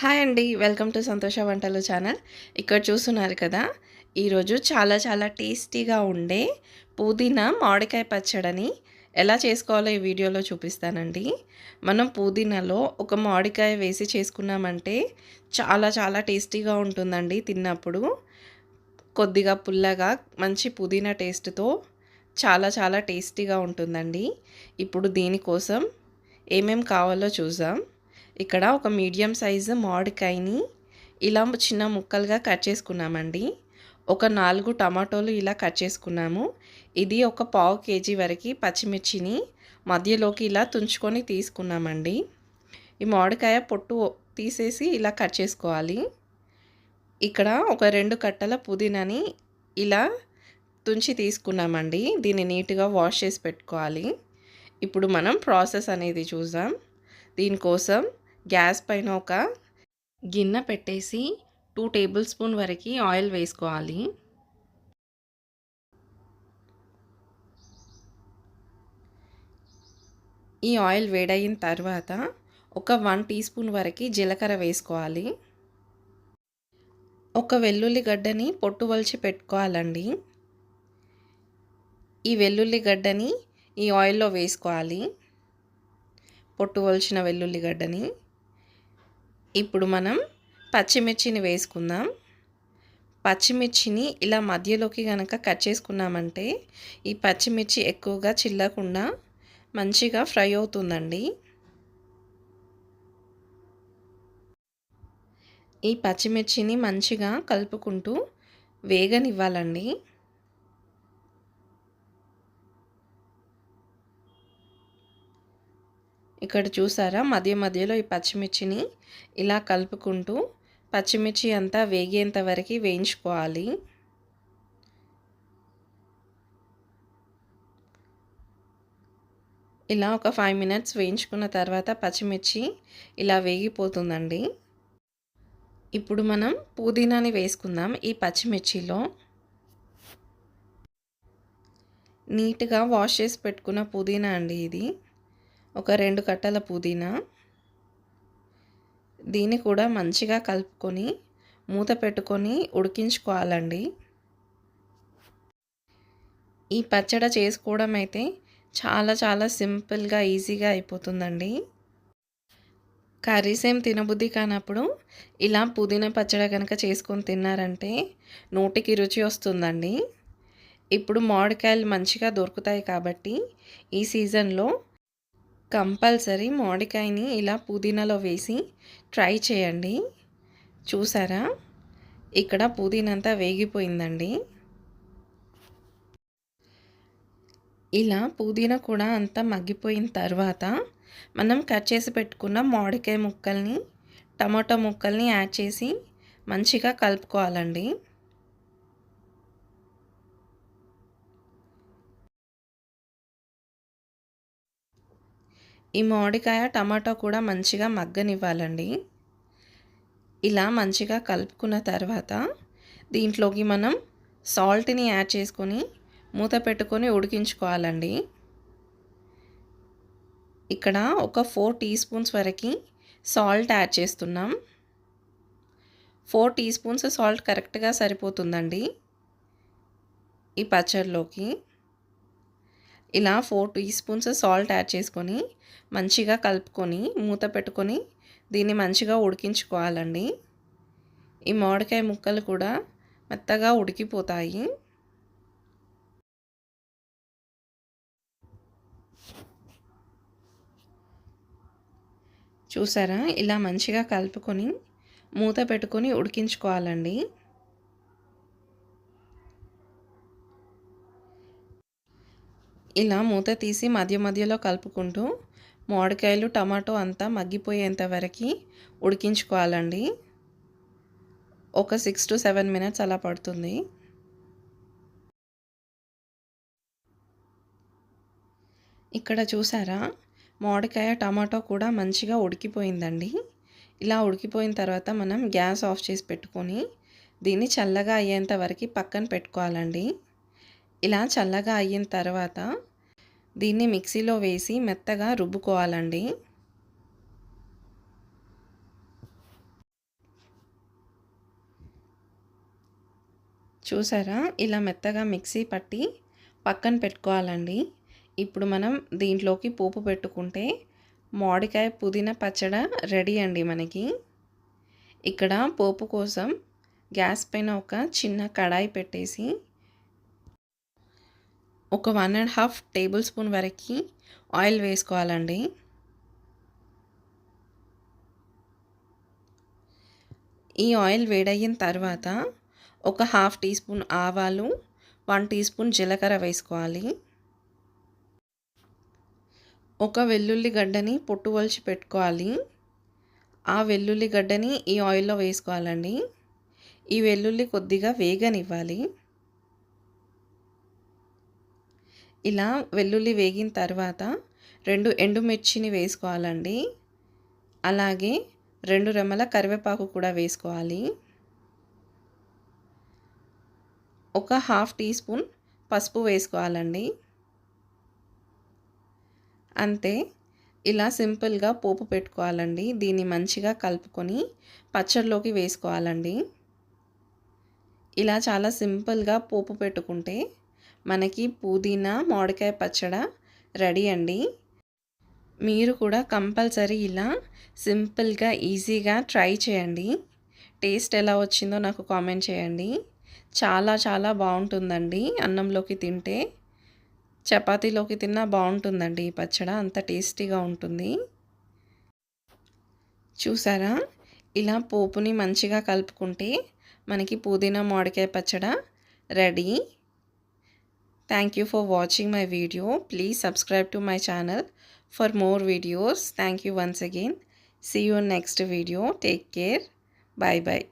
Hi అండి. Welcome to సంతోష వంటలు ఛానల్. ఇక్కడ చూస్తున్నారు కదా ఈరోజు చాలా చాలా టేస్టీగా ఉండే పుదీనా మామిడికాయ పచ్చడని ఎలా చేసుకోవాలో ఈ వీడియోలో చూపిస్తానండి. మనం పుదీనాలో ఒక మామిడికాయ వేసి చేసుకున్నామంటే చాలా చాలా టేస్టీగా ఉంటుందండి తిన్నప్పుడు. కొద్దిగా పుల్లగా మంచి పుదీనా టేస్ట్తో చాలా చాలా టేస్టీగా ఉంటుందండి. ఇప్పుడు దీనికోసం ఏమేం కావాలో చూసాం ఇక్కడ ఒక మీడియం సైజు మామిడికాయని ఇలా చిన్న ముక్కలుగా కట్ చేసుకున్నామండి. ఒక నాలుగు టమాటోలు ఇలా కట్ చేసుకున్నాము. ఇది ఒక పావు కేజీ వరకు పచ్చిమిర్చిని మధ్యలోకి ఇలా తుంచుకొని తీసుకున్నామండి. ఈ మామిడికాయ పొట్టు తీసేసి ఇలా కట్ చేసుకోవాలి. ఇక్కడ ఒక రెండు కట్టల పుదీనాని ఇలా తుంచి తీసుకున్నామండి. దీన్ని నీట్గా వాష్ చేసి పెట్టుకోవాలి. ఇప్పుడు మనం ప్రాసెస్ అనేది చూద్దాం. దీనికోసం గ్యాస్ పైన ఒక గిన్నె పెట్టేసి టూ టేబుల్ స్పూన్ వరకు ఆయిల్ వేసుకోవాలి. ఈ ఆయిల్ వేడయిన తర్వాత ఒక వన్ టీ స్పూన్ వరకు జీలకర్ర వేసుకోవాలి. ఒక వెల్లుల్లి గడ్డని పొట్టు వలిచి పెట్టుకోవాలండి. ఈ వెల్లుల్లి గడ్డని ఈ ఆయిల్లో వేసుకోవాలి. పొట్టు వలిచిన వెల్లుల్లిగడ్డని ఇప్పుడు మనం పచ్చిమిర్చిని వేసుకుందాం. పచ్చిమిర్చిని ఇలా మధ్యలోకి కనుక కట్ చేసుకున్నామంటే ఈ పచ్చిమిర్చి ఎక్కువగా చిల్లకుండా మంచిగా ఫ్రై అవుతుందండి. ఈ పచ్చిమిర్చిని మంచిగా కలుపుకుంటూ వేగనివ్వాలండి. ఇక్కడ చూసారా? మధ్య మధ్యలో ఈ పచ్చిమిర్చిని ఇలా కలుపుకుంటూ పచ్చిమిర్చి అంతా వేగేంత వరకు వేయించుకోవాలి. ఇలా ఒక ఫైవ్ మినిట్స్ వేయించుకున్న తర్వాత పచ్చిమిర్చి ఇలా వేగిపోతుందండి. ఇప్పుడు మనం పుదీనాని వేసుకుందాం ఈ పచ్చిమిర్చిలో. నీట్గా వాష్ చేసి పెట్టుకున్న పుదీనా అండి ఇది. ఒక రెండు కట్టల పుదీనా. దీన్ని కూడా మంచిగా కలుపుకొని మూత పెట్టుకొని ఉడికించుకోవాలండి. ఈ పచ్చడి చేసుకోవడం అయితే చాలా చాలా సింపుల్గా ఈజీగా అయిపోతుందండి. కర్రీస్ ఏం తినబుద్ధి కానప్పుడు ఇలా పుదీనా పచ్చడి కనుక చేసుకొని తిన్నారంటే నోటికి రుచి వస్తుందండి. ఇప్పుడు మామిడికాయలు మంచిగా దొరుకుతాయి కాబట్టి ఈ సీజన్లో కంపల్సరీ మామిడికాయని ఇలా పుదీనాలో వేసి ట్రై చేయండి. చూసారా? ఇక్కడ పుదీనంతా వేగిపోయిందండి. ఇలా పుదీనా కూడా అంతా మగ్గిపోయిన తర్వాత మనం కట్ చేసి పెట్టుకున్న మామిడికాయ ముక్కల్ని టమాటో ముక్కల్ని యాడ్ చేసి మంచిగా కలుపుకోవాలండి. ఈ మామిడికాయ టమాటో కూడా మంచిగా మగ్గనివ్వాలండి. ఇలా మంచిగా కలుపుకున్న తర్వాత దీంట్లోకి మనం సాల్ట్ని యాడ్ చేసుకొని మూత పెట్టుకొని ఉడికించుకోవాలండి. ఇక్కడ ఒక ఫోర్ టీ స్పూన్స్ వరకు సాల్ట్ యాడ్ చేస్తున్నాం. ఫోర్ టీ స్పూన్స్ సాల్ట్ కరెక్ట్గా సరిపోతుందండి. ఈ పచ్చడిలోకి ఇలా four teaspoons salt add చేసుకొని మంచిగా కలుపుకొని మూత పెట్టుకొని దీన్ని మంచిగా ఉడికించుకోవాలండి. ఈ మామిడికాయ ముక్కలు కూడా మెత్తగా ఉడికిపోతాయి. చూసారా? ఇలా మంచిగా కలుపుకొని మూత పెట్టుకొని ఉడికించుకోవాలండి. ఇలా మూత తీసి మధ్య మధ్యలో కలుపుకుంటూ మామిడికాయలు టమాటో అంతా మగ్గిపోయేంత వరకు ఉడికించుకోవాలండి. ఒక సిక్స్ టు సెవెన్ మినిట్స్ అలా పడుతుంది. ఇక్కడ చూసారా? మామిడికాయ టమాటో కూడా మంచిగా ఉడికిపోయిందండి. ఇలా ఉడికిపోయిన తర్వాత మనం గ్యాస్ ఆఫ్ చేసి పెట్టుకొని దీన్ని చల్లగా అయ్యేంత వరకు పక్కన పెట్టుకోవాలండి. ఇలా చల్లగా అయిన తర్వాత దీన్ని మిక్సీలో వేసి మెత్తగా రుబ్బుకోవాలండి. చూసారా? ఇలా మెత్తగా మిక్సీ పట్టి పక్కన పెట్టుకోవాలండి. ఇప్పుడు మనం దీంట్లోకి పోపు పెట్టుకుంటే మామిడికాయ పుదీనా పచ్చడ రెడీ అండి మనకి. ఇక్కడ పోపు కోసం గ్యాస్ పైన ఒక చిన్న కడాయి పెట్టేసి ఒక one and half tablespoon వరకు ఆయిల్ వేసుకోవాలండి. ఈ ఆయిల్ వేడయిన తర్వాత ఒక హాఫ్ టీ స్పూన్ ఆవాలు వన్ టీ స్పూన్ జీలకర్ర వేసుకోవాలి. ఒక వెల్లుల్లి గడ్డని పొట్టు వలిచి పెట్టుకోవాలి. ఆ వెల్లుల్లి గడ్డని ఈ ఆయిల్లో వేసుకోవాలండి. ఈ వెల్లుల్లి కొద్దిగా వేగనివ్వాలి. ఇలా వెల్లుల్లి వేగిన తర్వాత రెండు ఎండుమిర్చిని వేసుకోవాలండి. అలాగే రెండు రెమ్మల కరివేపాకు కూడా వేసుకోవాలి. ఒక హాఫ్ టీ స్పూన్ పసుపు వేసుకోవాలండి. అంతే ఇలా సింపుల్గా పోపు పెట్టుకోవాలండి. దీన్ని మంచిగా కలుపుకొని పచ్చడిలోకి వేసుకోవాలండి. ఇలా చాలా సింపుల్గా పోపు పెట్టుకుంటే మనకి పుదీనా మామిడికాయ పచ్చడ రెడీ అండి. మీరు కూడా కంపల్సరీ ఇలా సింపుల్గా ఈజీగా ట్రై చేయండి. టేస్ట్ ఎలా వచ్చిందో నాకు కామెంట్ చేయండి. చాలా చాలా బాగుంటుందండి అన్నంలోకి తింటే. చపాతీలోకి తిన్నా బాగుంటుందండి ఈ పచ్చడ అంత టేస్టీగా ఉంటుంది. చూసారా? ఇలా పోపుని మంచిగా కలుపుకుంటే మనకి పుదీనా మామిడికాయ పచ్చడ ready. Thank you for watching my video. Please subscribe to my channel for more videos. Thank you once again. See you next video. Take care. Bye-bye.